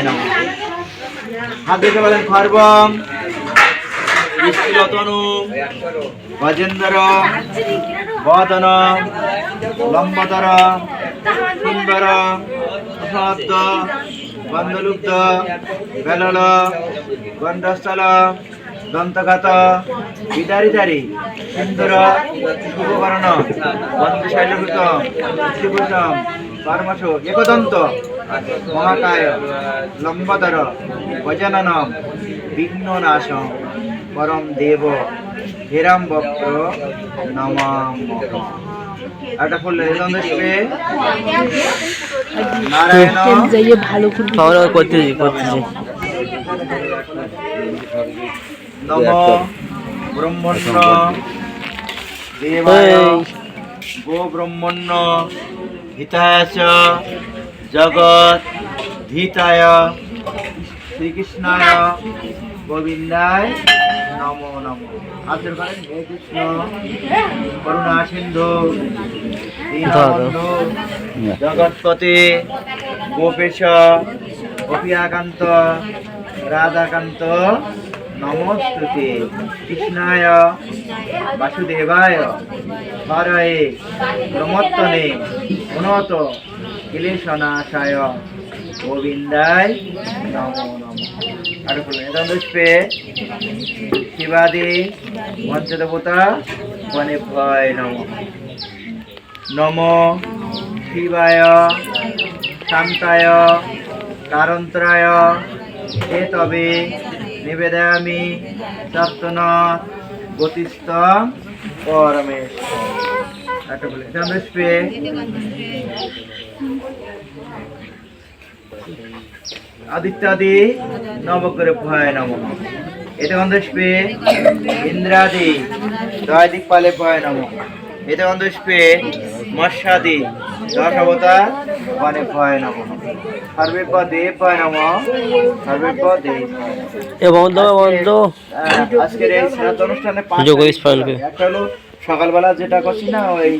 ভয় নম হাত দেখে বলেন খর্বম বৃষ্টিলতনু গজেন্দ্র, বদন, লম্বতর, সুন্দর শব্দ গন্ধলুব্ধ বেলল গন্ধস্থল দন্তঘাত, বিদারিদারি একদন্ত মহাকায় লম্বতর গজাননম বিঘ্ননাশম পরম দেব হেরাম বক্র নমাম একটা ফুল রেলন্দে নারায়ণ যাইয়ে ভালো করে খাওয়া করতেছি করতেছি। নম। ব্রহ্মণ্য। দেবায় গো ব্রহ্মণ্য। হিতায় জগৎ ধীতায় শ্রীকৃষ্ণায় গোবিন্দায় নমো নমো। আদর করেন হে কৃষ্ণ করুণা সিন্ধু জগৎপতি গোপেশ গোপিয়াকান্ত রাধাকান্ত নমস্তুতে। কৃষ্ণায় বাসুদেবায় হরয়ে প্রমত্তনে গুণত কিলেশনাশায় গোবিন্দায় নমো নমঃ। আর পুষ্পে শিবাদি পঞ্চদেবতা বনে ভয় নম। নম শিবায় শান্তায় কারন্ত্রায়। এ তবে নিবেদয়ামি সপ্তন গতিস্থ পরমেশ্বর। একটা বলে। চন্দ্রস্পে আদিত্যাদি নবগ্রহ ভয় নম। এতে গন্ধস্পে ইন্দ্রাদি দয় দিকপালে ভয় নম। এতে গন্ধস্পে মৎস্যাদি দশ অবতার বনে ভয় নম। সর্বে দেব ভয় নম। সর্বে দেব এ বন্ধ বন্ধ। আহ, আজকের এই শ্রাদ্ধ অনুষ্ঠানে। একটা হলো সকালবেলা যেটা করছি না ওই